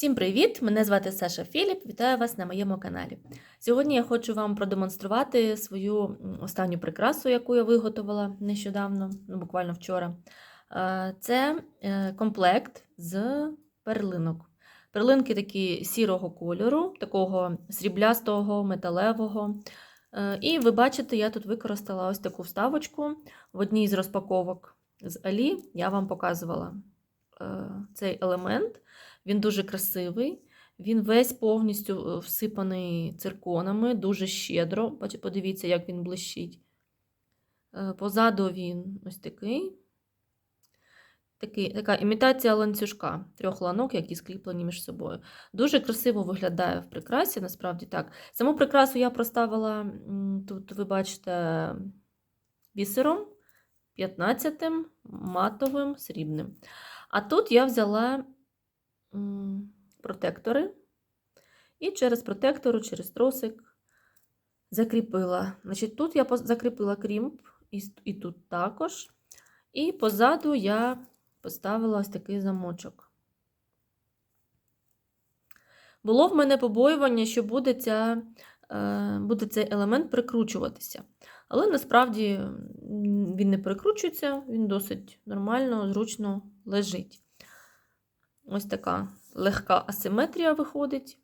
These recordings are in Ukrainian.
Всім привіт! Мене звати Саша Філіп. Вітаю вас на моєму каналі. Сьогодні я хочу вам продемонструвати свою останню прикрасу, яку я виготовила нещодавно, ну буквально вчора. Це е, комплект з перлинок. Перлинки такі сірого кольору, такого сріблястого, металевого. Е, І ви бачите, я тут використала ось таку вставочку в одній з розпаковок з Алі. Я вам показувала е, цей елемент. Він дуже красивий. Він весь повністю е, всипаний цирконами, дуже щедро. Подивіться, як він блищить. Е, Позаду він ось такий. Такий, така імітація ланцюжка трьох ланок, які скріплені між собою. Дуже красиво виглядає в прикрасі, насправді так. Саму прикрасу я проставила тут, ви бачите, бісером 15-тим, матовим, срібним. А тут я взяла протектори і через протектору, через тросик закріпила. Значить, тут я закріпила крімп, і, тут також. І позаду я поставила ось такий замочок. Було в мене побоювання, що буде, ця, е, буде цей елемент прикручуватися. Але насправді він не прикручується, він досить нормально, зручно лежить. Ось така легка асиметрія виходить.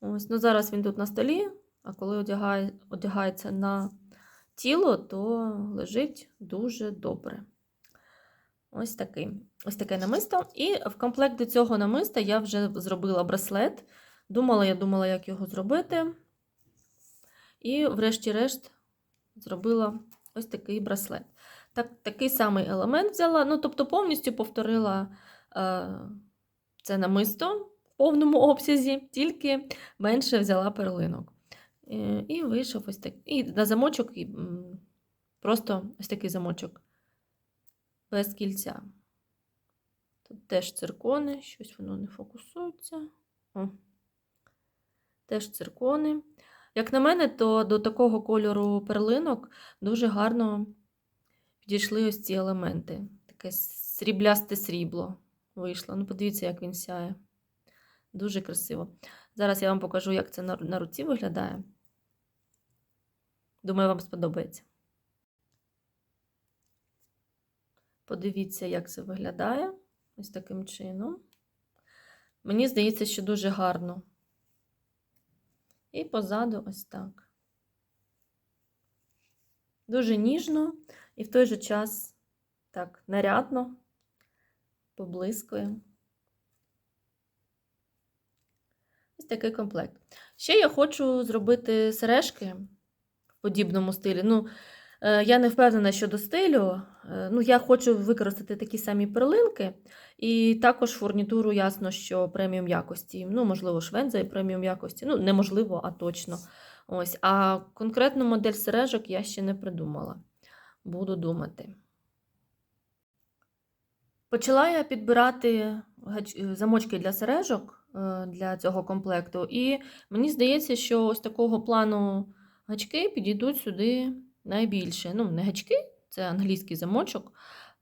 Ось, ну зараз він тут на столі, а коли одягає, одягається на тіло, то лежить дуже добре. Ось такий. Ось таке намисто. І в комплект до цього намиста я вже зробила браслет. Думала, я думала, як його зробити. І, врешті-решт, зробила ось такий браслет. Так, такий самий елемент взяла, ну, тобто повністю повторила е, це намисто в повному обсязі, тільки менше взяла перлинок. Е, і вийшов ось такий. І на замочок, і, просто ось такий замочок без кільця. Тут теж циркони, щось воно не фокусується. О. Теж циркони. Як на мене, то до такого кольору перлинок дуже гарно підійшли ось ці елементи. Таке сріблясте срібло вийшло. Ну, подивіться, як він сяє. Дуже красиво. Зараз я вам покажу, як це на, руці виглядає. Думаю, вам сподобається. Подивіться, як це виглядає. Ось таким чином. Мені здається, що дуже гарно. І позаду ось так. Дуже ніжно і в той же час так нарядно, поблискує. Ось такий комплект. Ще я хочу зробити сережки в подібному стилі. Ну, е, я не впевнена щодо стилю. Е, Ну, я хочу використати такі самі перлинки, і також фурнітуру, ясно, що преміум якості. Ну, можливо, швенза і преміум якості. Ну, неможливо, а точно. Ось. А конкретну модель сережок я ще не придумала. Буду думати. Почала я підбирати замочки для сережок е, для цього комплекту, і мені здається, що ось такого плану гачки підійдуть сюди найбільше. Ну, не гачки, це англійський замочок.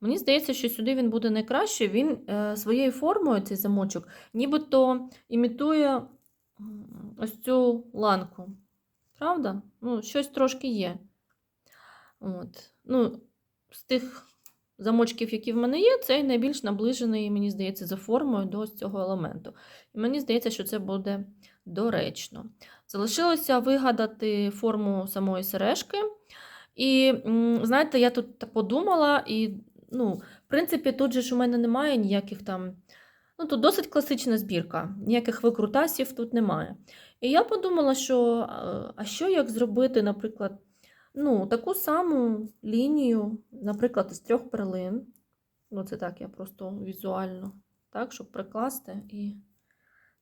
Мені здається, що сюди він буде найкраще. Він е, своєю формою, цей замочок, нібито імітує ось цю ланку. Правда? Ну, щось трошки є. От. Ну, з тих замочків, які в мене є, цей найбільш наближений, мені здається, за формою до цього елементу. І мені здається, що це буде доречно. Залишилося вигадати форму самої сережки. І, знаєте, я тут подумала, і, ну, в принципі, тут же ж у мене немає ніяких там. Ну, тут досить класична збірка, ніяких викрутасів тут немає. І я подумала, що а що як зробити, наприклад, ну, таку саму лінію, наприклад, із трьох перлин. Ну, це так, я просто візуально, так, щоб прикласти і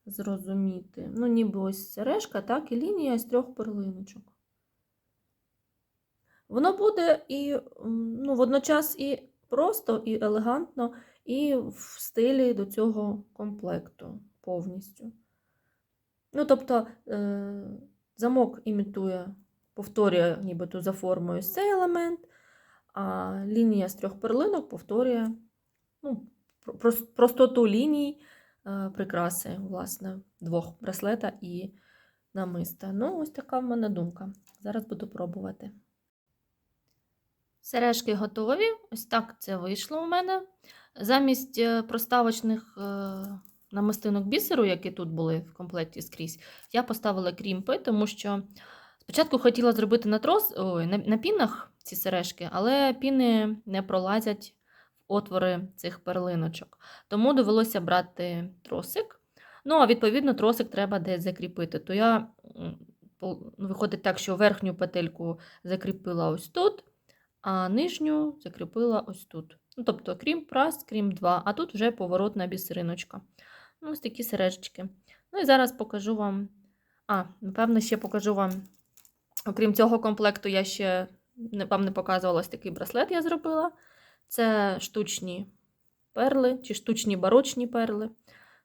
зрозуміти. Ну, ніби ось сережка, так, і лінія з трьох перлиночок. Воно буде і ну, водночас і просто, і елегантно, і в стилі до цього комплекту повністю. Ну, тобто, е, замок імітує, повторює нібито за формою цей елемент, а лінія з трьох перлинок повторює ну, простоту ліній е, прикраси, власне, двох браслета і намиста. Ну, ось така в мене думка. Зараз буду пробувати. Сережки готові. Ось так це вийшло у мене. Замість е, проставочних е, намистинок бісеру, які тут були в комплекті скрізь, я поставила крімпи, тому що спочатку хотіла зробити на, трос, ой, на, на пінах ці сережки, але піни не пролазять в отвори цих перлиночок. Тому довелося брати тросик. Ну, а відповідно, тросик треба десь закріпити. То я виходить так, що верхню петельку закріпила ось тут, а нижню закріпила ось тут. Ну, тобто, крім раз, крім два, а тут вже поворотна бісериночка. Ну, ось такі сережечки. Ну і зараз покажу вам. А, напевно, ще покажу вам. Окрім цього комплекту, я ще вам не показувала ось такий браслет я зробила. Це штучні перли чи штучні барочні перли.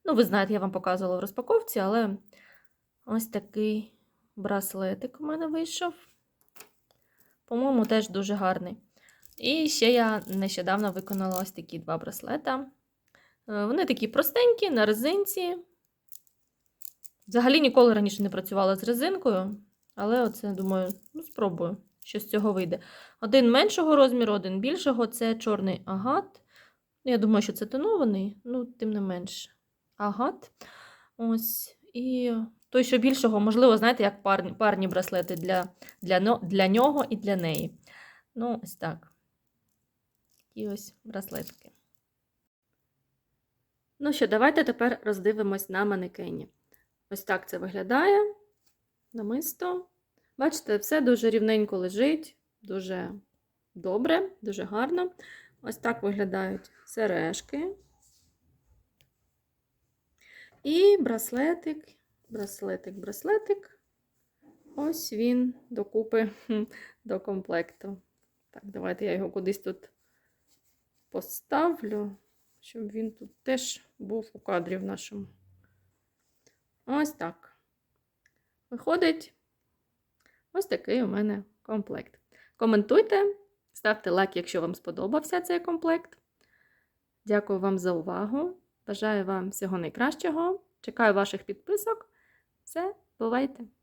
Ну, ви знаєте, я вам показувала в розпаковці, але ось такий браслетик у мене вийшов. По-моєму, теж дуже гарний. І ще я нещодавно виконала ось такі два браслета. Е, Вони такі простенькі, на резинці. Взагалі ніколи раніше не працювала з резинкою, але оце, думаю, ну, спробую, що з цього вийде. Один меншого розміру, один більшого це чорний агат. Я думаю, що це тонований, ну, тим не менш, агат. Ось. І той, що більшого, можливо, знаєте, як парні, парні браслети для, для, для нього і для неї. Ну, ось так. Такі ось браслетки. Ну що, давайте тепер роздивимось на манекені. Ось так це виглядає. Намисто. Бачите, все дуже рівненько лежить, дуже добре, дуже гарно. Ось так виглядають сережки. І браслетик, браслетик, браслетик. Ось він докупи до комплекту. Так, давайте я його кудись тут поставлю, щоб він тут теж був у кадрі в нашому. Ось так. Виходить, ось такий у мене комплект. Коментуйте, ставте лайк, якщо вам сподобався цей комплект. Дякую вам за увагу. Бажаю вам всього найкращого. Чекаю ваших підписок. Все, бувайте!